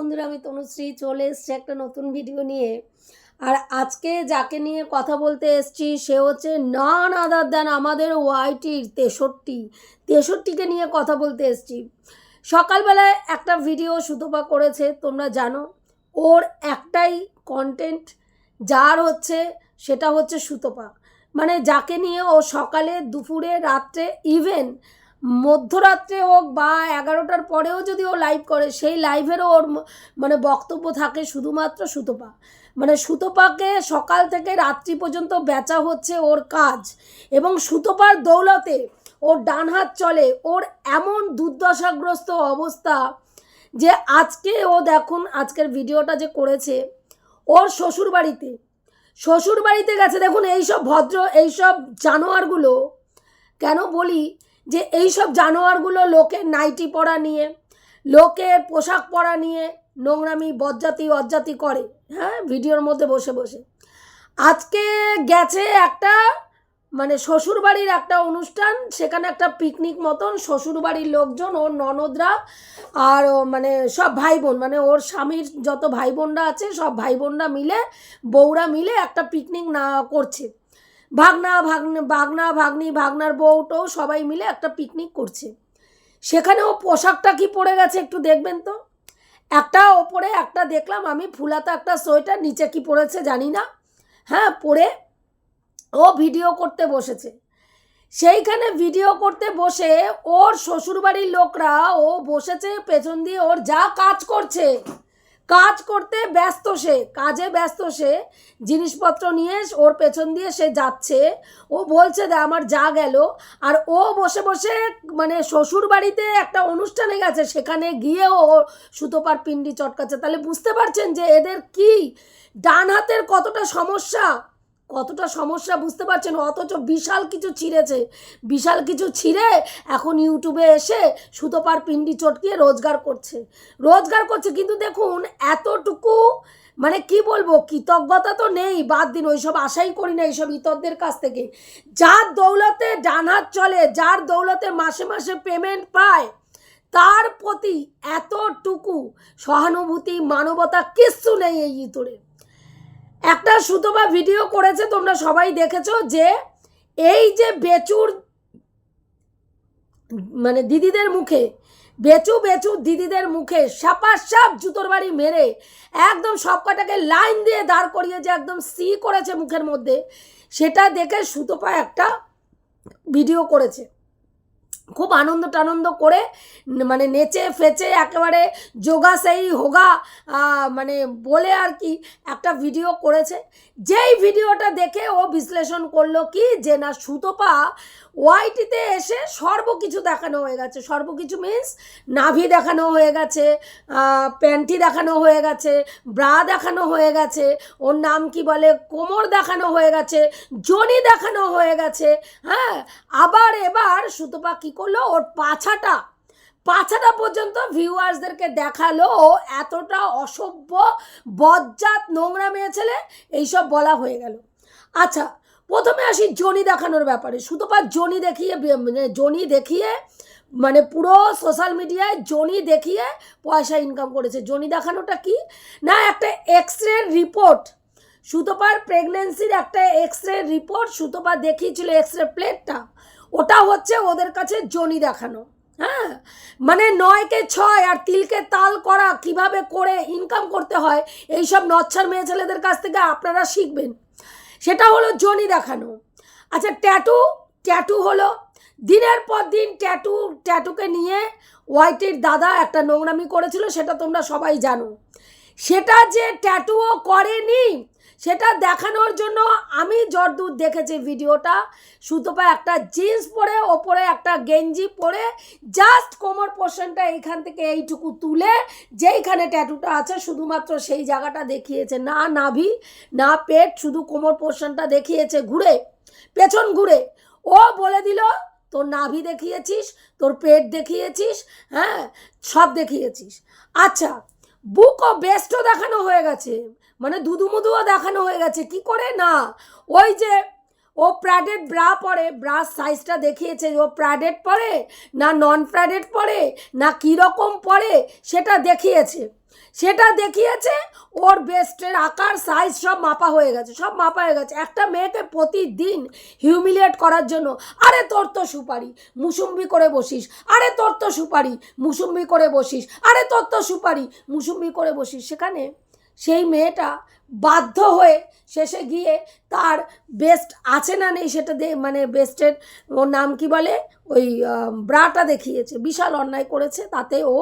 বন্ধুরা, আমি তনুশ্রী চলে এসছি একটা নতুন ভিডিও নিয়ে। আর আজকে যাকে নিয়ে কথা বলতে এসছি, সে হচ্ছে নন আদার দেন আমাদের ওয়াইটির তেষট্টি। তেষট্টিকে নিয়ে কথা বলতে এসছি। সকালবেলায় একটা ভিডিও সুতপা করেছে, তোমরা জানো। ওর একটাই কন্টেন্ট যার হচ্ছে, সেটা হচ্ছে সুতপা। মানে যাকে নিয়ে ও সকালে, দুপুরে, রাত্রে ইভেন মধ্যরাত্রে হোক বা এগারোটার পরেও যদি ও লাইভ করে, সেই লাইভেরও ওর মানে বক্তব্য থাকে শুধুমাত্র সুতপা। মানে সুতপাকে সকাল থেকে রাত্রি পর্যন্ত বেচা হচ্ছে ওর কাজ এবং সুতপার দৌলতে ওর ডান হাত চলে। ওর এমন দুর্দশাগ্রস্ত অবস্থা যে আজকে ও দেখুন, আজকের ভিডিওটা যে করেছে ওর শ্বশুর বাড়িতে শ্বশুর বাড়িতে গেছে, দেখুন, এইসব ভদ্র, এইসব জানোয়ারগুলো, কেন বলি যে এইসব জানোয়ারগুলো লোকের নাইটি পরা নিয়ে লোকের পোশাক পরা নিয়ে নোংরামি বজ্জাতি অজ্জাতি করে। হ্যাঁ ভিডিওর মধ্যে বসে বসে। আজকে গেছে একটা মানে শ্বশুরবাড়ির একটা অনুষ্ঠান, সেখানে একটা পিকনিক মতন শ্বশুরবাড়ির লোকজন, ওর ননদরা আর মানে সব ভাই বোন মানে ওর স্বামীর যত ভাই বোনরা আছে, সব ভাই বোনরা মিলে, বউরা মিলে একটা পিকনিক না করছে। ভাগনা, ভাগ্নে, ভাগনা, ভাগ্নি, ভাগনার বউটাও সবাই মিলে একটা পিকনিক করছে। সেখানে ও পোশাকটা কি পরে গেছে একটু দেখবেন তো? একটা ওপরে একটা দেখলাম, আমি ফুলাতা একটা সোয়েটার, নিচে কি পরেছে জানি না। হ্যাঁ পরে ও ভিডিও করতে বসেছে। সেইখানে ভিডিও করতে বসে ওর শ্বশুরবাড়ির লোকরা, ও বসেছে পেছন দিয়ে, ওর যা কাজ করছে। কাজ করতে ব্যস্ত সে, কাজে ব্যস্ত সে, জিনিসপত্র নিয়ে ওর পেছন দিয়ে সে যাচ্ছে। ও বলছে, দে, আমার যা গেল। আর ও বসে বসে মানে শ্বশুর বাড়িতে একটা অনুষ্ঠানে গেছে, সেখানে গিয়েও ও সুতোপার পিন্ডি চটকাচ্ছে। তাহলে বুঝতে পারছেন যে এদের কি? ডান হাতের কতটা সমস্যা? কতটা সমস্যা বুঝতে পারছেন? অথচ বিশাল কিছু ছিঁড়েছে। বিশাল কিছু ছিঁড়ে এখন ইউটিউবে এসে সুতোপার পিন্ডি চটকিয়ে রোজগার করছে। রোজগার করছে। কিন্তু দেখুন, এতটুকু মানে কি বলব, কৃতজ্ঞতা তো নেই। বাদ দিন, ওইসব আশাই করি না এইসব ইতরদের কাছ থেকে। যার দৌলতে ডান হাত চলে, যার দৌলতে মাসে মাসে পেমেন্ট পায়, তার প্রতি এতটুকু সহানুভূতি, মানবতা কিচ্ছু নেই এই ইতরে একটা সুতোবা ভিডিও করেছে, তোমরা সবাই দেখেছ যে এই যে বেচুর মানে দিদিদের মুখে, বেচু বেচু দিদিদের মুখে সাপা সাপ জুতোর বাড়ি মেরে একদম সব কটাকে লাইন দিয়ে দাঁড় করিয়ে যে একদম সি করেছে মুখের মধ্যে, সেটা দেখে সুতোপা একটা ভিডিও করেছে। খুব আনন্দ টানন্দ করে মানে নেচে ফেচে একেবারে যোগা সেই হোগা মানে বলে আর কি একটা ভিডিও করেছে। যেই ভিডিওটা দেখে ও বিশ্লেষণ করল কি যে না সুতপা ওয়াইটিতে এসে সর্বকিছু দেখানো হয়ে গেছে। সর্বকিছু মিন্স নাভি দেখানো হয়ে গেছে প্যান্টি দেখানো হয়ে গেছে ব্রা দেখানো হয়ে গেছে, ওর নাম কি বলে, কোমর দেখানো হয়ে গেছে, জনি দেখানো হয়ে গেছে হ্যাঁ? আবার এবার সুতপা কি করল, ওর পাছাটা পাছাটা পর্যন্ত ভিউয়ার্সদেরকে দেখাল। ও এতটা অসভ্য, বজ্জাত, নোংরা মেয়ে ছেলে, এইসব বলা হয়ে গেল। আচ্ছা প্রথমে আসি জনি দেখানোর ব্যাপারে। সুতপা জনি দেখিয়ে মানে জনি দেখিয়ে মানে পুরো সোশ্যাল মিডিয়ায় জনি দেখিয়ে পয়সা ইনকাম করেছে। জনি দেখানোটা কি? না, একটা এক্স রিপোর্ট সুতপার প্রেগনেন্সির একটা এক্স রে রিপোর্ট সুতপা দেখিয়েছিল এক্স রে প্লেটটা ওটা হচ্ছে ওদের কাছে জনি দেখানো হ্যাঁ? মানে নয়কে ছয় আর তিলকে তাল করা কীভাবে করে ইনকাম করতে হয়, এইসব নচ্ছার মেয়ে ছেলেদের কাছ থেকে আপনারা শিখবেন। সেটা হলো জনি দেখানো। আচ্ছা ট্যাটু ট্যাটু হলো দিনের পর দিন ট্যাটু, ট্যাটুকে নিয়ে হোয়াইটের দাদা একটা নোংরামি করেছিল, সেটা তোমরা সবাই জানো। সেটা যে ট্যাটুও করেনি সেটা দেখানোর জন্য আমি যতদূর দেখেছি ভিডিওটা। সুতপা একটা জিন্স পরে, ওপরে একটা গেঞ্জি পরে জাস্ট কোমর পোর্শনটা এইখান থেকে এইটুকু তুলে, যেইখানে ট্যাটুটা আছে শুধুমাত্র সেই জায়গাটা দেখিয়েছে। না নাভি, না পেট, শুধু কোমর পোর্শনটা দেখিয়েছে ঘুরে, পেছন ঘুরে। ও বলে দিল, তোর নাভি দেখিয়েছিস, তোর পেট দেখিয়েছিস হ্যাঁ সব দেখিয়েছিস। আচ্ছা বুক অফ বেস্টও দেখানো হয়ে গেছে। মানে দুদুমুদুও দেখানো হয়ে গেছে। কি করে? না। ওই যে ও প্যাডেড ব্রা পরে, ব্রা সাইজটা দেখিয়েছে ও প্যাডেড পরে না নন প্যাডেড পরে না কীরকম পরে সেটা দেখিয়েছে। সেটা দেখিয়েছে, ওর বেস্টের আকার সাইজ সব মাপা হয়ে গেছে, সব মাপা হয়ে গেছে। একটা মেয়েকে প্রতিদিন হিউমিলিয়েট করার জন্য, আরে তোর তো সুপারি, মুসুম্বি করে বসিস, আরে তোর তো সুপারি, মুসুম্বি করে বসিস, আরে তোর তো সুপারি, মুসুম্বি করে বসিস। সেখানে সেই মেয়েটা বাধ্য হয়ে শেষে গিয়ে তার বেস্ট আছে না নেই সেটা দে মানে বেস্টের ওর নাম কি বলে? ওই ব্রাটা দেখিয়েছে। বিশাল অন্যায় করেছে, তাতে ও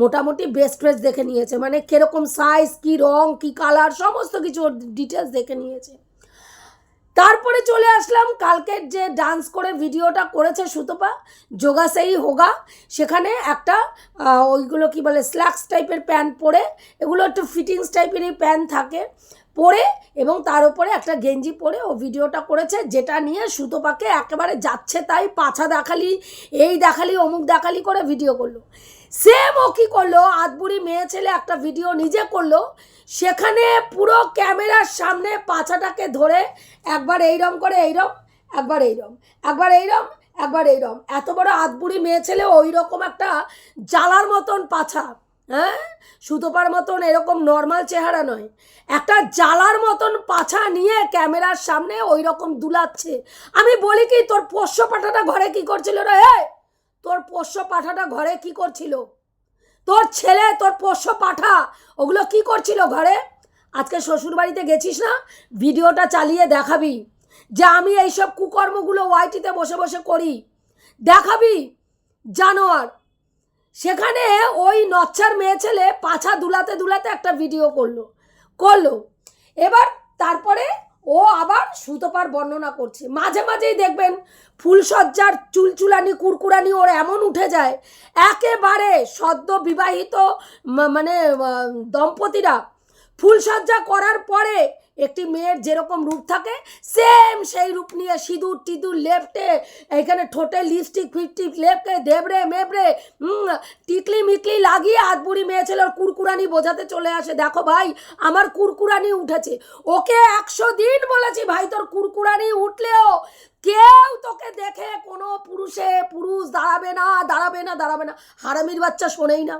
মোটামুটি বেস্ট ড্রেস দেখে নিয়েছে। মানে কীরকম সাইজ কী রং, কী কালার সমস্ত কিছু ওর ডিটেলস দেখে নিয়েছে। তারপরে চলে আসলাম, কালকের যে ডান্স করে ভিডিওটা করেছে সুতপা যোগা সেই হোগা। সেখানে একটা ওইগুলো কি বলে স্ল্যাক্স টাইপের প্যান্ট পরে, এগুলো একটু ফিটিংস টাইপেরই প্যান্ট থাকে, পরে এবং তার উপরে একটা গেঞ্জি পরে ও ভিডিওটা করেছে, যেটা নিয়ে সুতোপাকে একেবারে যাচ্ছে তাই পাছা দেখালি, এই দেখালি, অমুক দেখালি করে ভিডিও করল। সেম ও কী করল আদবুড়ি মেয়ে ছেলে একটা ভিডিও নিজে করল সেখানে পুরো ক্যামেরার সামনে পাছাটাকে ধরে একবার এইরম করে এইরম, একবার এইরম একবার এইরম একবার এইরম। এত বড় আদবুড়ি মেয়ে ছেলে ওই রকম একটা জ্বালার মতন পাছা হ্যাঁ? সুতোপার মতন এরকম নর্মাল চেহারা নয়। একটা জ্বালার মতন পাছা নিয়ে ক্যামেরার সামনে ওই রকম দুলাচ্ছে। আমি বলি কি, তোর পোষ্য পাঠাটা ঘরে কি করছিল রে? তোর পোষ্য পাঠাটা ঘরে কি করছিল? তোর ছেলে, তোর পোষ্য পাঠা, ওগুলো কি করছিল ঘরে? আজকে শ্বশুর বাড়িতে গেছিস না? ভিডিওটা চালিয়ে দেখাবি। যে আমি এইসব কুকর্মগুলো ওয়াইটিতে বসে বসে করি। দেখাবি, জানোয়ার। সেখানে ওই নচ্ছার মেয়ে ছেলে পাছা দুলাতে দুলাতে একটা ভিডিও করল। করল। এবার তারপরে ও আবার সুতপার বর্ণনা করছে। মাঝে মাঝেই দেখবেন ফুলসজ্জার চুলচুলানি, কুরকুরানি ওর এমন উঠে যায়, একেবারে সদ্য বিবাহিত মানে দম্পতিরা। ফুলসজ্জা করার পরে একটি মেয়ের যেরকম রূপ থাকে সেম সেই রূপ নিয়ে সিঁদুর টিদুর লেপটে এখানে ঠোঁটে লিপস্টিক ফিপস্টিক লেপটে দেবরে মেবরে হুম, টিকলি মিকলি লাগিয়ে আধবুড়ি মেয়ে ছেলের কুরকুরানি বোঝাতে চলে আসে। দেখো ভাই আমার কুরকুরানি উঠেছে। ওকে একশো দিন বলেছি ভাই তোর কুরকুরানি উঠলেও কেউ তোকে দেখে কোনো পুরুষে পুরুষ দাঁড়াবে না দাঁড়াবে না দাঁড়াবে না। হারামির বাচ্চা শোনেই না।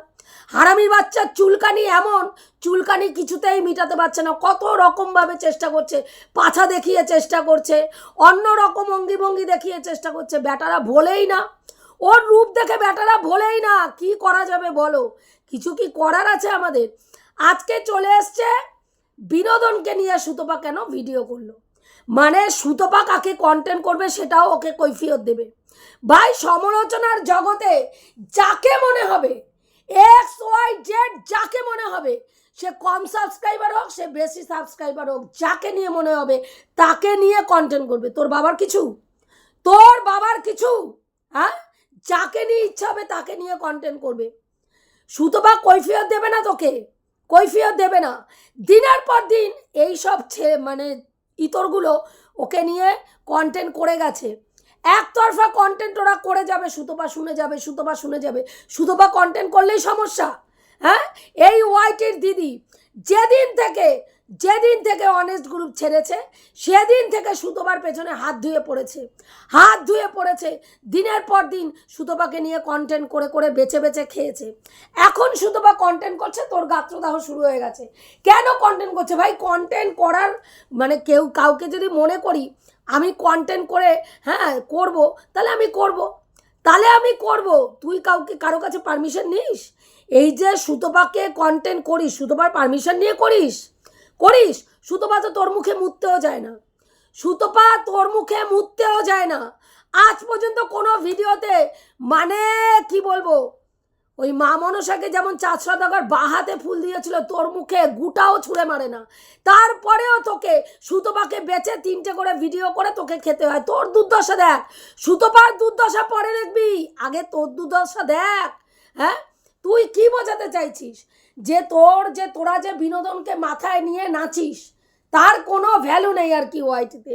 হারামির বাচ্চার চুলকানি এমন, চুলকানি কিছুতেই মিটাতে পারছে না, কত রকমভাবে চেষ্টা করছে, পাছা দেখিয়ে চেষ্টা করছে, অন্য রকম অঙ্গি ভঙ্গি দেখিয়ে চেষ্টা করছে, ব্যাটারা ভোলেই না। ওর রূপ দেখে ব্যাটারা ভোলেই না, কি করা যাবে বলো? কিছু কি করার আছে আমাদের? আজকে চলে এসছে বিনোদনকে নিয়ে সুতপা কেন ভিডিও করল? মানে সুতপা কাকে কন্টেন্ট করবে সেটাও ওকে কৈফিয়ত দেবে। ভাই, সমালোচনার জগতে যাকে মনে হবে এক্স ওয়াই জেড যাকে মনে হবে, সে কম সাবস্ক্রাইবার হোক, সে বেশি সাবস্ক্রাইবার হোক, যাকে নিয়ে মনে হবে, তাকে নিয়ে কন্টেন্ট করবে। তোর বাবার কিছু? তোর বাবার কিছু? হ্যাঁ? যাকে নিয়ে ইচ্ছা হবে, তাকে নিয়ে কন্টেন্ট করবে। সুতপা কৈফিয়ত দেবে না তোকে? কৈফিয়ত দেবে না। দিনের পর দিন এই সব ছে- মানে ইতরগুলো ওকে নিয়ে কন্টেন্ট করে গেছে। একতরফা কন্টেন্ট ওরা করে যাবে, সুতপা শুনে যাবে, সুতপা শুনে যাবে। সুতপা কন্টেন্ট করলেই সমস্যা হ্যাঁ? এই ওয়াইটির দিদি যেদিন থেকে যেদিন থেকে অনেস্ট গ্রুপ ছেড়েছে, সেদিন থেকে সুতোবার পেছনে হাত ধুয়ে পড়েছে। হাত ধুয়ে পড়েছে, দিনের পর দিন সুতপাকে নিয়ে কন্টেন্ট করে করে বেছে বেছে খেয়েছে। এখন সুতপা কন্টেন্ট করছে, তোর গাত্রদাহ শুরু হয়ে গেছে। কেন কন্টেন্ট করছে? ভাই কন্টেন্ট করার মানে কেউ, কাউকে যদি মনে করি আমি কন্টেন্ট করে হ্যাঁ করব, তাহলে আমি করব। তাহলে আমি করব। তুই কাউকে, কারও কাছে পারমিশন নিস? এই যে সুতপাকে কন্টেন্ট করিস, সুতপার পারমিশন নিয়ে করিস? করিস? সুতপা তো তোর মুখে মুততেও যায় না। সুতপা তোর মুখে মুততেও যায় না। আজ পর্যন্ত কোনো ভিডিওতে মানে কি বলব? ওই মা মনসাকে যেমন চাঁদ সদাগর বা হাতে ফুল দিয়েছিল, তোর মুখে গুটাও ছুঁড়ে মারে না। তারপরেও তোকে সুতপাকে বেচে তিনটে করে ভিডিও করে তোকে খেতে হয়। তোর দুর্দশা দেখ। সুতপার দুর্দশা পরে দেখবি। আগে তোর দুর্দশা দেখ। হ্যাঁ? তুই কি বোঝাতে চাইছিস? যে তোর, যে তোরা যে বিনোদনকে মাথায় নিয়ে নাচিস, তার কোনো ভ্যালু নেই আর কি ওয়াইটিতে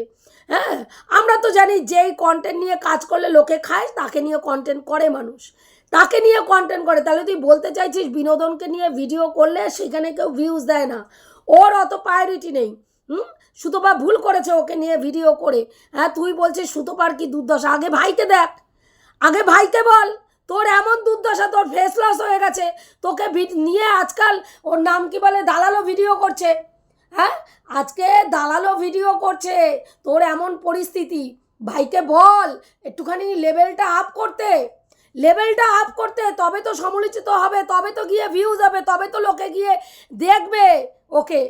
হ্যাঁ? আমরা তো জানি যেই কন্টেন্ট নিয়ে কাজ করলে লোকে খায়, তাকে নিয়ে কন্টেন্ট করে মানুষ। তাকে নিয়ে কন্টেন্ট করে। তাহলে তুই বলতে চাইছিস বিনোদনকে নিয়ে ভিডিও করলে সেখানে কেউ ভিউজ দেয় না। ওর অত প্রায়োরিটি নেই। হুম? সুতোপা ভুল করেছে ওকে নিয়ে ভিডিও করে। হ্যাঁ তুই বলছিস সুতোপার কি দুর্দশা? আগে ভাইকে দেখ। আগে ভাইকে বল। তোর এমন দুর্দশা, তোর ফেস লস হয়ে গেছে। তোকে নিয়ে আজকাল ওর নাম কি বলে? দালালো ভিডিও করছে। হ্যাঁ? আজকে দালালো ভিডিও করছে। তোর এমন পরিস্থিতি। ভাইকে বল। একটুখানি লেভেলটা আপ করতে। লেভেলটা আপ করতে, তবে তো সমালোচিত হবে, তবে তো গিয়ে ভিউজ হবে তবে তো লোকে গিয়ে দেখবে। ওকে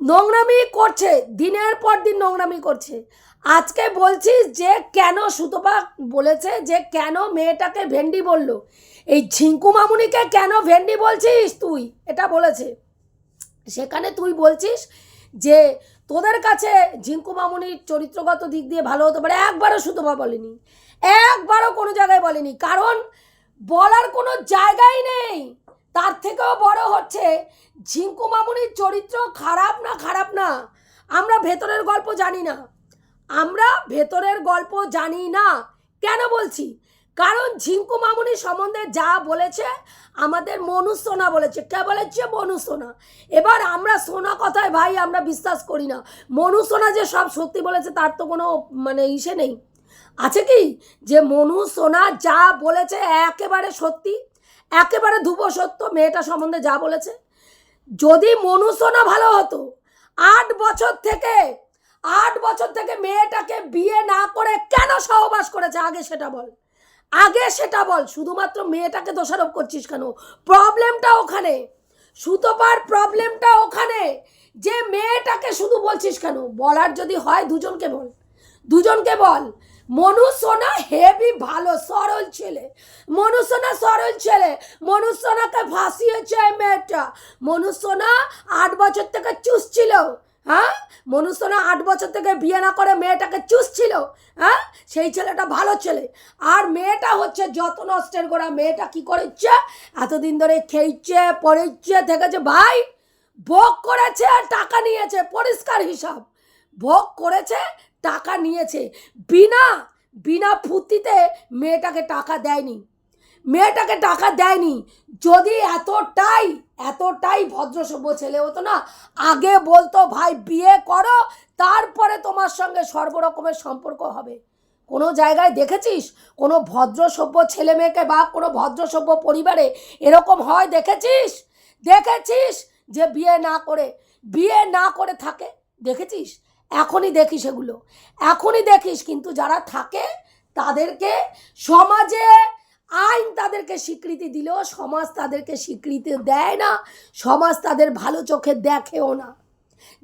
নোংরামি করছে, দিনের পর দিন নোংরামি করছে। আজকে বলছিস যে কেন সুতপা বলেছে যে কেন মেয়েটাকে ভেন্ডি বলল? এই ঝিঙ্কু মামুনিকে কেন ভেন্ডি বলছিস তুই? এটা বলেছে। সেখানে তুই বলছিস যে তোদের কাছে ঝিঙ্কু মামুনির চরিত্রগত দিক দিয়ে ভালো হতে পারে, একবারও সুতপা বলেনি। একবারও কোনো জায়গায় বলেনি। কারণ বলার কোনো জায়গাই নেই। তার থেকেও বড় হচ্ছে, ঝিঙ্কু মামুনির চরিত্র খারাপ না খারাপ না, আমরা ভেতরের গল্প জানি না। আমরা ভেতরের গল্প জানি না। কেন বলছি? কারণ ঝিঙ্কু মামুনি সম্বন্ধে যা বলেছে, আমাদের মনু সোনা বলেছে। কে বলেছে? মনু সোনা। এবার আমরা সোনা কথায় ভাই, আমরা বিশ্বাস করি না। মনু সোনা যে সব সত্যি বলেছে, তার তো কোনো মানে ইসে নেই। আছে কি? যে মনু, সোনা যা বলেছে একেবারে সত্যি, একেবারে ধুপ সত্য, মেয়েটা সম্বন্ধে যা বলেছে। যদি মনু, সোনা ভালো হতো, আট বছর থেকে, আট বছর থেকে মেয়েটাকে বিয়ে না করে কেন সহবাস করেছে? আগে সেটা বল। আগে সেটা বল, শুধুমাত্র মেয়েটাকে দোষারোপ করছিস কেন? প্রবলেমটা ওখানে, সুতোপার প্রবলেমটা ওখানে, যে মেয়েটাকে শুধু বলছিস কেন? বলার যদি হয় দুজনকে বল দুজনকে বল। মনু সোনা হেভি ভালো, সরল ছেলে। মনু সোনা সরল ছেলে। মনু ভাসিয়েছে মেয়েটা। মনু সোনা আট বছর থেকে চুষছিল হ্যাঁ? মনু সোনা আট বছর থেকে বিয়ে না করে মেয়েটাকে চুষছিল হ্যাঁ? সেই ছেলেটা ভালো ছেলে। আর মেয়েটা হচ্ছে যত নষ্টের গোড়া, মেয়েটা কি করেছে? এতদিন ধরে খেয়েছে, পড়েছে থেকেছে ভাই, ভোগ করেছে আর টাকা নিয়েছে, পরিষ্কার হিসাব। ভোগ করেছে টাকা নিয়েছে। বিনা বিনা ফুর্তিতে মেয়েটাকে টাকা দেয়নি। মেয়েটাকে টাকা দেয়নি। যদি এতটাই এতটাই ভদ্রসভ্য ছেলে হতো না, আগে বলতো, ভাই, বিয়ে করো, তারপরে তোমার সঙ্গে সর্বরকমের সম্পর্ক হবে। কোনো জায়গায় দেখেছিস? কোনো ভদ্রসভ্য ছেলে মেয়েকে বা কোনো ভদ্রসভ্য পরিবারে এরকম হয় দেখেছিস? দেখেছিস যে বিয়ে না করে, বিয়ে না করে থাকে? দেখেছিস? এখনই দেখিস এগুলো। এখনই দেখিস কিন্তু যারা থাকে, তাদেরকে সমাজে আইন তাদেরকে স্বীকৃতি দিলেও সমাজ তাদেরকে স্বীকৃতি দেয় না, সমাজ তাদের ভালো চোখে দেখেও না।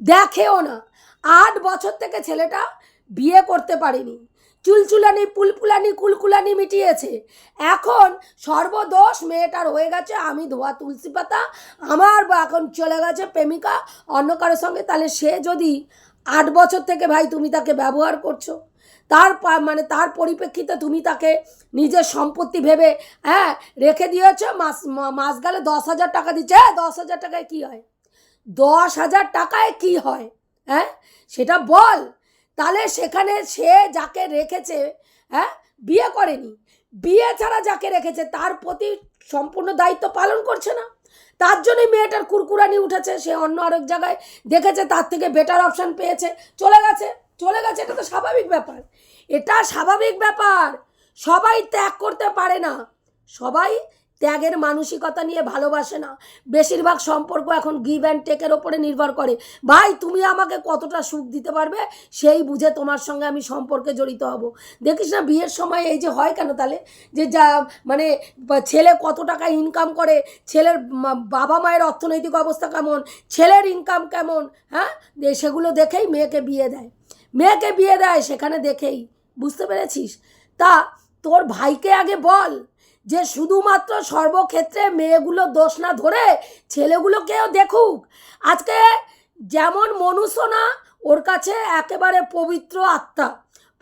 দেখেও না। আট বছর থেকে ছেলেটা বিয়ে করতে পারেনি। চুলচুলানি, পুলপুলানি, কুলকুলানি মিটিয়েছে। এখন সর্বদোষ মেয়েটার হয়ে গেছে, আমি ধোয়া তুলসী পাতা, আমার বা এখন চলে গেছে প্রেমিকা, অন্য কারোর সঙ্গে তাহলে সে যদি আট বছর থেকে ভাই তুমি তাকে ব্যবহার করছ। তার মানে তার পরিপ্রেক্ষিতে তুমি তাকে নিজের সম্পত্তি ভেবে হ্যাঁ রেখে দিয়েছ, মাস মাস গেলে দশ হাজার টাকা দিচ্ছে। হ্যাঁ দশ হাজার টাকায় কী হয়? দশ হাজার টাকায় কি হয়? হ্যাঁ সেটা বল। তাহলে সেখানে সে যাকে রেখেছে হ্যাঁ বিয়ে করেনি। বিয়ে ছাড়া যাকে রেখেছে, তার প্রতি সম্পূর্ণ দায়িত্ব পালন করছে না। তার জন্যই মেয়েটার কুরকুরানি উঠেছে, সে অন্য আরেক জায়গায় দেখেছে, তার থেকে বেটার অপশান পেয়েছে। চলে গেছে চলে গেছে, এটা তো স্বাভাবিক ব্যাপার। এটা স্বাভাবিক ব্যাপার। সবাই ত্যাগ করতে পারে না। সবাই ত্যাগের মানসিকতা নিয়ে ভালোবাসে না। বেশিরভাগ সম্পর্ক এখন গিভ অ্যান্ড টেকের ওপরে নির্ভর করে। ভাই, তুমি আমাকে কতটা সুখ দিতে পারবে? সেই বুঝে তোমার সঙ্গে আমি সম্পর্কে জড়িত হব। দেখিস না, বিয়ের সময় এই যে হয় কেন তাহলে? যে যা মানে ছেলে কত টাকা ইনকাম করে? ছেলের বাবা মায়ের অর্থনৈতিক অবস্থা কেমন? ছেলের ইনকাম কেমন? হ্যাঁ? সেগুলো দেখেই মেয়েকে বিয়ে দেয়। মেয়েকে বিয়ে দেয়, সেখানে দেখেই। বুঝতে পেরেছিস? তা, তোর ভাইকে আগে বল। যে শুধুমাত্র সর্বক্ষেত্রে মেয়েগুলো দোষ না ধরে ছেলেগুলোকেও দেখুক। আজকে যেমন মনুষ্য না, ওর কাছে একেবারে পবিত্র আত্মা।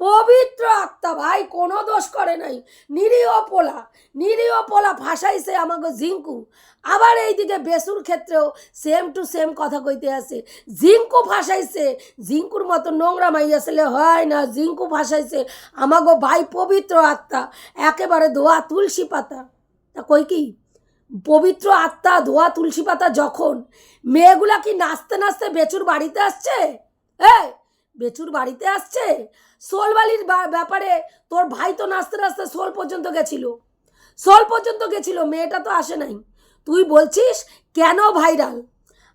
পবিত্র আত্মা, ভাই, কোনো দোষ করে নাই। নিরীহ পোলা নিরীহ পোলা ভাসাইছে আমাকে জিঙ্কু। আবার এইদিকে বেসুর ক্ষেত্রেও সেম টু সেম কথা কইতে আছে। জিঙ্কু ভাসাইছে, জিঙ্কুর মতো নোংরা মাইয়া ছেলে হয় না। জিঙ্কু ভাসাইছে আমাগো ভাই পবিত্র আত্মা, একেবারে ধোয়া তুলসী পাতা। তা কই কি? পবিত্র আত্মা, ধোয়া তুলসী পাতা যখন, মেয়েগুলা কি নাচতে নাচতে বেচুর বাড়িতে আসছে? এই বেচুর বাড়িতে আসছে? সোলবালির ব্যাপারে তোর ভাই তো নাচতে নাচতে সোল পর্যন্ত গেছিল। সোল পর্যন্ত গেছিল, মেয়েটা তো আসে নাই। তুই বলছিস কেন ভাইরাল?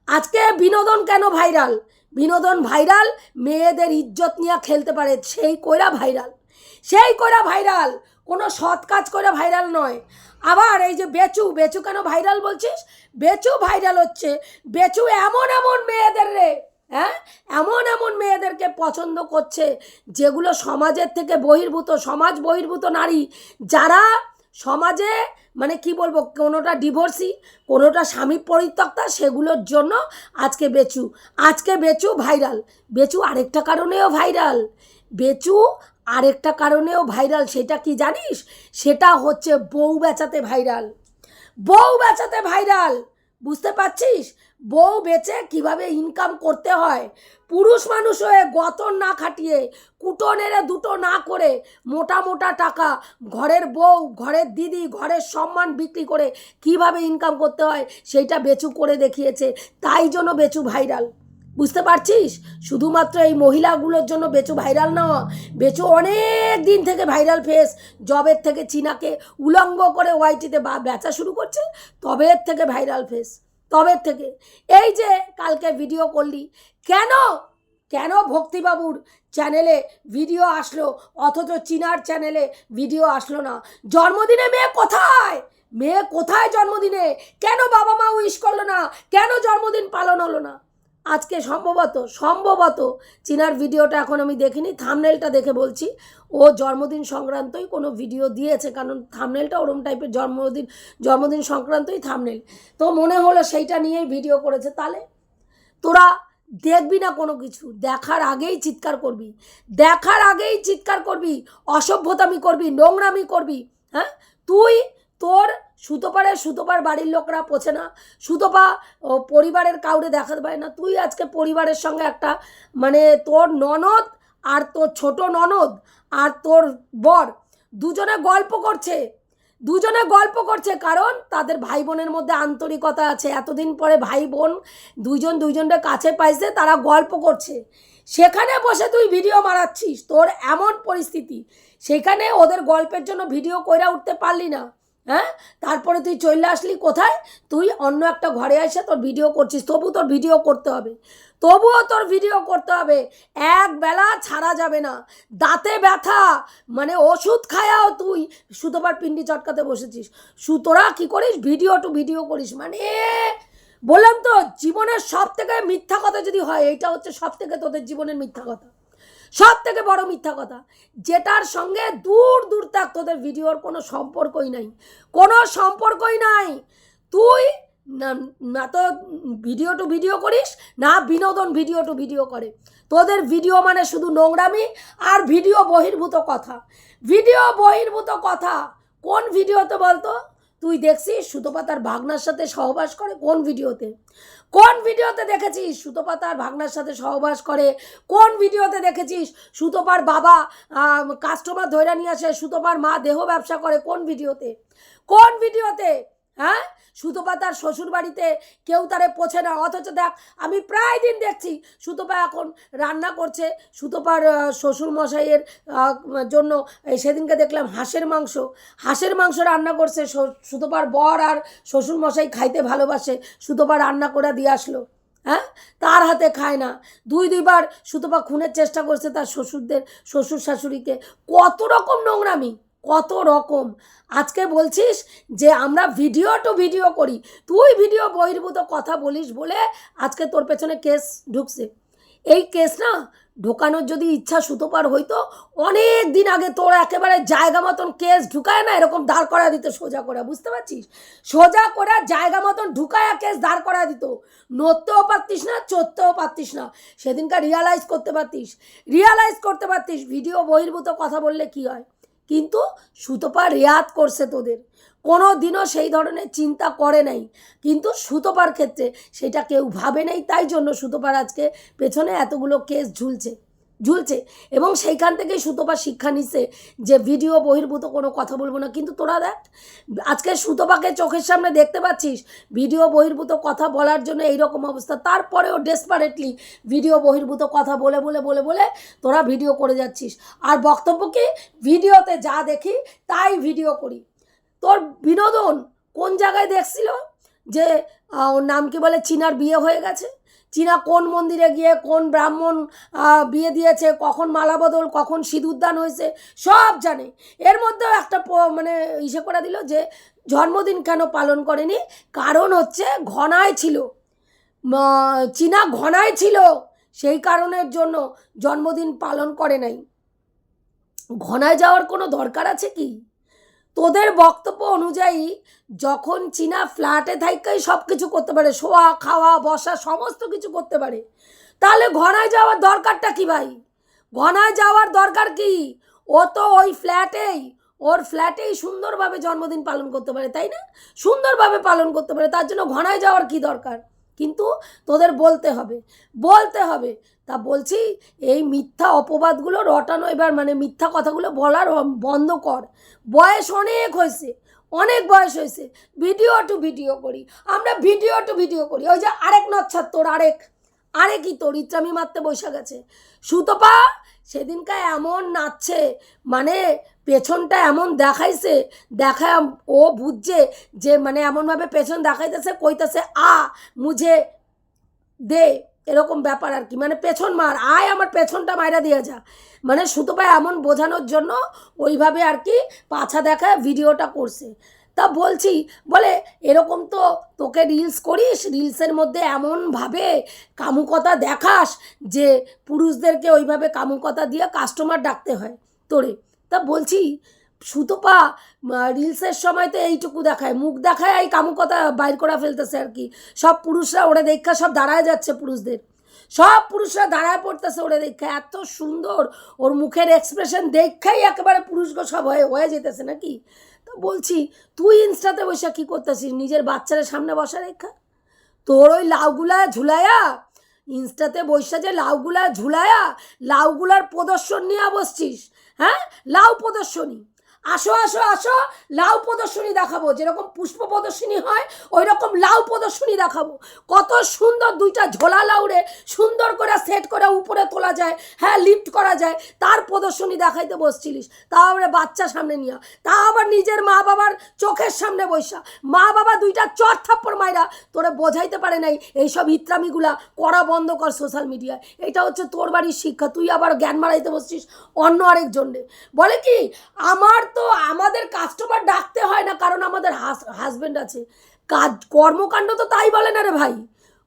আজকে বিনোদন কেন ভাইরাল? বিনোদন ভাইরাল, মেয়েদের ইজ্জত নিয়ে খেলতে পারে, সেই কইরা ভাইরাল। সেই কইরা ভাইরাল, কোনো সৎ কাজ করে ভাইরাল নয়। আবার এই যে বেচু বেচু কেন ভাইরাল বলছিস? বেচু ভাইরাল হচ্ছে, বেচু এমন এমন মেয়েদের রে হ্যাঁ? এমন এমন মেয়েদেরকে পছন্দ করছে, যেগুলো সমাজের থেকে বহির্ভূত, সমাজ বহির্ভূত নারী, যারা সমাজে মানে কি বলব, কোনোটা ডিভোর্সি কোনোটা স্বামী পরিত্যক্তা, সেগুলোর জন্য আজকে বেচু। আজকে বেচু ভাইরাল বেচু আরেকটা কারণেও ভাইরাল বেচু আরেকটা কারণেও ভাইরাল সেটা কি জানিস? সেটা হচ্ছে বউ বেচাতে ভাইরাল বউ বেচাতে ভাইরাল বুঝতে পারছিস? বউ বেচে কীভাবে ইনকাম করতে হয়? পুরুষ মানুষ হয়ে গতন না খাটিয়ে কুটনেরে দুটো না করে মোটা মোটা টাকা ঘরের বউ, ঘরের দিদি, ঘরের সম্মান বিক্রি করে কীভাবে ইনকাম করতে হয় সেইটা বেচু করে দেখিয়েছে। তাই জন্য বেচু ভাইরাল বুঝতে পারছিস? শুধুমাত্র এই মহিলাগুলোর জন্য বেচু ভাইরাল না বেচু অনেক দিন থেকে ভাইরাল ফেস জবের থেকে চীনাকে উলঙ্গ করে ওয়াইটিতে বা, বেচা শুরু করছে, তবের থেকে ভাইরাল ফেস তবের থেকে। এই যে কালকে ভিডিও করলি, কেন? কেন ভক্তিবাবুর চ্যানেলে ভিডিও আসলো? অথচ চিনার চ্যানেলে ভিডিও আসলো না। জন্মদিনে মেয়ে কোথায়? মেয়ে কোথায় জন্মদিনে? কেন বাবা মা উইশ করল না? কেন জন্মদিন পালন হলো না? আজকে সম্ভবত সম্ভবত চীনার ভিডিওটা এখন আমি দেখিনি থামনেলটা দেখে বলছি। ও জন্মদিন সংক্রান্তই কোনো ভিডিও দিয়েছে, কারণ থামনেলটা ওরম টাইপের জন্মদিন জন্মদিন সংক্রান্তই থামনেল তো মনে হলো সেইটা নিয়েই ভিডিও করেছে, তাহলে তোরা দেখবি না কোনো কিছু, দেখার আগেই চিৎকার করবি। দেখার আগেই চিৎকার করবি, অসভ্যতামি করবি, নোংরামি করবি হ্যাঁ? তুই তোর সুতোপারে সুতোপার বাড়ির লোকরা পোছে না। সুতোপা ও পরিবারের কাউরে দেখাতে পারে না। তুই আজকে পরিবারের সঙ্গে একটা মানে তোর ননদ আর তোর ছোট ননদ আর তোর বর দুজনে গল্প করছে। দুজনে গল্প করছে কারণ তাদের ভাই বোনের মধ্যে আন্তরিকতা আছে। এতদিন পরে ভাই বোন দুইজন দুইজনের কাছে পাইছে, তারা গল্প করছে। সেখানে বসে তুই ভিডিও মারাচ্ছিস। তোর এমন পরিস্থিতি। সেখানে ওদের গল্পের জন্য ভিডিও কইরা উঠতে পারলি না। হ্যাঁ? তারপরে তুই চলে আসলি কোথায়? তুই অন্য একটা ঘরে এসে তোর ভিডিও করছিস। তবু তোর ভিডিও করতে হবে। তবুও তোর ভিডিও করতে হবে। এক বেলা ছাড়া যাবে না। দাঁতে ব্যথা। মানে ওষুধ খায়াও তুই। সুতোবার পিন্ডি চটকাতে বসেছিস। সুতোরা কি করিস? ভিডিও টু ভিডিও করিস। মানে বললাম তো, জীবনের সব থেকে মিথ্যা কথা যদি হয়, এইটা হচ্ছে সব থেকে তোদের জীবনের মিথ্যা কথা। সব থেকে বড় মিথ্যা কথা। যেটার সঙ্গে দূর দূর তাক তোদের ভিডিওর কোনো সম্পর্কই নাই। কোনো সম্পর্কই নাই। তুই না তো ভিডিও টু ভিডিও করিস, না বিনোদন ভিডিও টু ভিডিও করে। তোদের ভিডিও মানে শুধু নোংরামি আর ভিডিও বহির্ভূত কথা। ভিডিও বহির্ভূত কথা, কোন ভিডিওতে বলতো? তুই দেখছিস সুতোপাতার ভাগনার সাথে সহবাস করে কোন ভিডিওতে? কোন ভিডিওতে দেখেছিস? সুতোপা তার ভাগনার সাথে সহবাস করে। কোন ভিডিওতে দেখেছিস? সুতোপার বাবা কাস্টমার ধৈর্য নিয়ে আসে, সুতোপার মা দেহ ব্যবসা করে কোন ভিডিওতে? কোন ভিডিওতে? হ্যাঁ? সুতোপা তার শ্বশুর বাড়িতে কেউ তারে পোছে না, অথচ দেখ, আমি প্রায় দিন দেখছি সুতোপা এখন রান্না করছে। সুতোপার শ্বশুর মশাইয়ের জন্য সেদিনকে দেখলাম হাঁসের মাংস। হাঁসের মাংস রান্না করছে সুতোপার বর আর শ্বশুর মশাই খাইতে ভালোবাসে। সুতোপা রান্না করে দিয়ে আসলো। হ্যাঁ? তার হাতে খায় না। দুই, দুইবার সুতোপা খুনের চেষ্টা করছে তার শ্বশুরদের শ্বশুর শাশুড়িকে কত রকম নোংরামি। কত রকম। আজকে বলছিস যে আমরা ভিডিও টু ভিডিও করি। তুই ভিডিও বহির্ভূত কথা বলিস বলে আজকে তোর পেছনে কেস ঢুকছে। এই কেস না ঢোকানোর যদি ইচ্ছা সুতোপার হইতো, অনেক দিন আগে তোর একেবারে জায়গা মতন কেস ঢুকায় না এরকম দাঁড় করা দিত, সোজা করে। বুঝতে পারছিস? সোজা করে জায়গা মতন ঢুকায়া কেস দাঁড় করা দিত। নড়তেও পারতিস না, চড়তেও পারতিস না। সেদিনকার রিয়ালাইজ করতে পারতিস। রিয়ালাইজ করতে পারতিস। ভিডিও বহির্ভূত কথা বললে কি হয়? কিন্তু সুতোপা রেয়াত করছে তোদের। কোনো দিনও সেই ধরনের চিন্তা করে নাই। কিন্তু সুতোপার ক্ষেত্রে সেটা কেউ ভাবে নাই, তাই জন্য সুতোপার আজকে পেছনে এতগুলো কেস ঝুলছে। ঝুলছে। এবং সেইখান থেকেই সুতপা শিক্ষা নিচ্ছে যে ভিডিও বহির্ভূত কোনো কথা বলব না। কিন্তু তোরা দেখ, আজকে সুতপাকে চোখের সামনে দেখতে পাচ্ছিস, ভিডিও বহির্ভূত কথা বলার জন্য এইরকম অবস্থা। তারপরেও ডেসপারেটলি ভিডিও বহির্ভূত কথা বলে বলে বলে বলে তোরা ভিডিও করে যাচ্ছিস। আর বক্তব্য কি? ভিডিওতে যা দেখি তাই ভিডিও করি। তোর বিনোদন কোন জায়গায় দেখছিল? যে ওর নাম কি বলে? চিনার বিয়ে হয়ে গেছে? চীনা কোন মন্দিরে গিয়ে কোন ব্রাহ্মণ বিয়ে দিয়েছে, কখন মালা বদল, কখন সিঁদুরদান হয়েছে, সব জানে। এর মধ্যেও একটা মানে ইসে করে দিল যে জন্মদিন কেন পালন করেনি? কারণ হচ্ছে ঘনায় ছিল। চীনা ঘনায় ছিল। সেই কারণের জন্য জন্মদিন পালন করে নাই। ঘনায় যাওয়ার কোনো দরকার আছে কি? তোদের বক্তব্য অনুযায়ী, যখন চীনা ফ্ল্যাটে থাকাই সব কিছু করতে পারে, শোয়া, খাওয়া, বসা, সমস্ত কিছু করতে পারে, তাহলে ঘনায় যাওয়ার দরকারটা কি ভাই? ঘনায় যাওয়ার দরকার কি? ও তো ওই ফ্ল্যাটেই, ওর ফ্ল্যাটেই সুন্দরভাবে জন্মদিন পালন করতে পারে, তাই না? সুন্দরভাবে পালন করতে পারে, তার জন্য ঘনায় যাওয়ার কি দরকার? কিন্তু তোদের বলতে হবে বলতে হবে। তা বলছি, এই মিথ্যা অপবাদগুলো রটানো এবার মানে মিথ্যা কথাগুলো বলার বন্ধ কর। বয়স অনেক হয়েছে, অনেক বয়স হয়েছে। ভিডিও টু ভিডিও করি, আমরা ভিডিও টু ভিডিও করি। ওই যে আরেক নচ্ছার তোর, আরেক, আরেকই তোর, ইচ্ছামি মারতে বসে গেছে। সুতপা সেদিনকে এমন নাচছে মানে পেছনটা এমন দেখাইছে, দেখা ও বুঝছে যে মানে এমনভাবে পেছন দেখাইতেছে, কইতেছে, আ, মুঝে দে। এরকম ব্যাপার আর কি। মানে পেছন মার, আয় আমার পেছনটা মাইরা দিয়ে যা। মানে সুতপা এমন বোঝানোর জন্য ওইভাবে আর কি পাছা দেখায়, ভিডিওটা করছে। তা বলছি, বলে, এরকম তো তোকে রিলস করিস রিলসের মধ্যে এমনভাবে কামুকতা দেখাস যে পুরুষদেরকে ওইভাবে কামুকতা দিয়ে কাস্টমার ডাকতে হয় তোরে। তা বলছি সুতপা রিলসের সময় তো এইটুকু দেখায়, মুখ দেখায় এই কামুকতা বাইর করা ফেলতেছে আর কি। সব পুরুষরা ওরে দেখা, সব দাঁড়ায় যাচ্ছে পুরুষদের। সব পুরুষরা দাঁড়ায় পড়তেছে ওরে দেখা, এত সুন্দর ওর মুখের এক্সপ্রেশন দেখাই একেবারে পুরুষগো সব হয়ে হয়ে যেতেছে নাকি? তো বলছি, তুই ইনস্টাতে বসে কী করতেছিস? নিজের বাচ্চারা সামনে বসা রেখা। তোর ওই লাউগুলা ঝুলায়া, ইনস্টাতে বসে যে লাউগুলা ঝুলায়া, লাউগুলার প্রদর্শন নিয়ে বসছিস। হ্যাঁ? লাউ প্রদর্শনী আসো আসো আসো, লাউ প্রদর্শনী দেখাবো। যেরকম পুষ্প প্রদর্শনী হয় ওই রকম লাউ প্রদর্শনী দেখাবো। কত সুন্দর দুইটা ঝোলা লাউরে সুন্দর করে সেট করে উপরে তোলা যায় হ্যাঁ লিফট করা যায়, তার প্রদর্শনী দেখাইতে বসছিলিস। তা আবার বাচ্চা সামনে নিয়ে। তা আবার নিজের মা বাবার চোখের সামনে বৈশা। মা বাবা দুইটা চর থাপ্পড় মাইরা, তোরে বোঝাইতে পারে নাই, এইসব ইত্রামিগুলা করা বন্ধ কর সোশ্যাল মিডিয়ায় এটা হচ্ছে তোর বাড়ির শিক্ষা। তুই আবার জ্ঞান মারাইতে বসছিস অন্য আরেকজনরে। বলে কি? আমার তো আমাদের কাস্টমার ডাকতে হয় না, কারণ আমাদের হাজব্যান্ড আছে। কাজ, কর্মকাণ্ড তো তাই বলে না রে ভাই।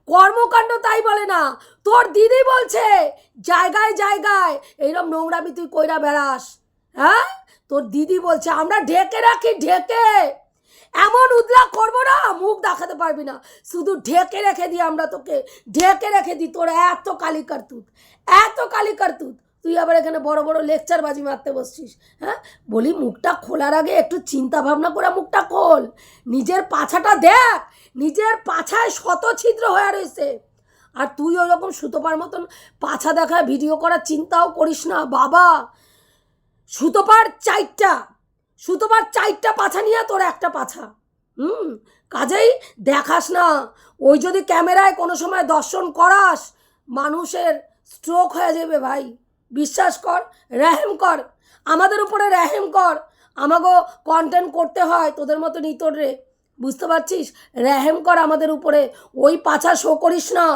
কর্মকাণ্ড তাই বলে না। তোর দিদি বলছে, জায়গায় জায়গায় এইরকম নোংরামি তুই কইরা বেড়াস। হ্যাঁ? তোর দিদি বলছে, আমরা ঢেকে রাখি, ঢেকে। এমন উদলা করব না, মুখ দেখাতে পারবি না। শুধু ঢেকে রেখে দিই আমরা তোকে। ঢেকে রেখে দিই তোর এত কালিকার তুত, এত কালিকার তুত। তুই আবার এখানে বড় বড় লেকচার বাজি মারতে বসছিস হ্যাঁ? বলি মুখটা খোলার আগে একটু চিন্তা ভাবনা করে মুখটা খোল। নিজের পাছাটা দেখ, নিজের পাছায় শত ছিদ্র হয়ে রয়েছে। আর তুই ওরকম সুতোপার মতন পাছা দেখায় ভিডিও করার চিন্তাও করিস না, বাবা। সুতোপার চাইরটা সুতোপার চাইরটা পাছা নিয়ে তোর একটা পাছা। হুম, কাজেই দেখাস না। ওই যদি ক্যামেরায় কোনো সময় দর্শন করাস, মানুষের স্ট্রোক হয়ে যাবে ভাই। বিশ্বাস কর, রেহেম কর, আমাদের উপরে রেহেম কর। আমাগো কন্টেন্ট করতে হয় তোদের মতো নিতর। রে বুঝতে পারছিস? রেহেম কর আমাদের উপরে। ওই পাছা শো করিস না।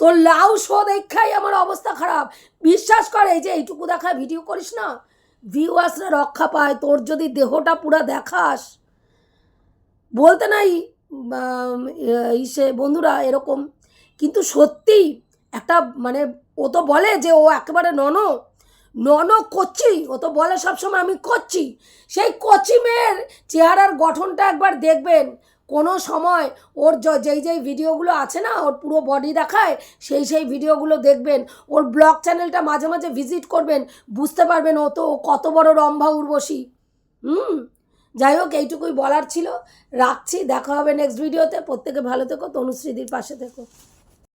তোর লাউ শো দেখাই আমার অবস্থা খারাপ। বিশ্বাস কর, এই যে এইটুকু দেখায় ভিডিও করিস না? ভিউয়ার্সরা রক্ষা পায়, তোর যদি দেহটা পুরা দেখাস। বলতে নাই ইসে, বন্ধুরা, এরকম। কিন্তু সত্যি একটা মানে ও তো বলে যে ও একেবারে নন। নন করছি ও তো বলে সবসময় আমি করছি সেই কচি মেয়ের চেহারার গঠনটা একবার দেখবেন। কোনো সময় ওর যেই যেই ভিডিওগুলো আছে না, ওর পুরো বডি দেখায়, সেই সেই ভিডিওগুলো দেখবেন। ওর ব্লগ চ্যানেলটা মাঝে মাঝে ভিজিট করবেন, বুঝতে পারবেন ও তো কত বড় রম্ভা উর্বশী। হুম? যাই হোক, এইটুকুই বলার ছিল। রাখছি, দেখা হবে নেক্সট ভিডিওতে প্রত্যেকে ভালো থেকো, তনুশ্রীদির পাশে থেকো।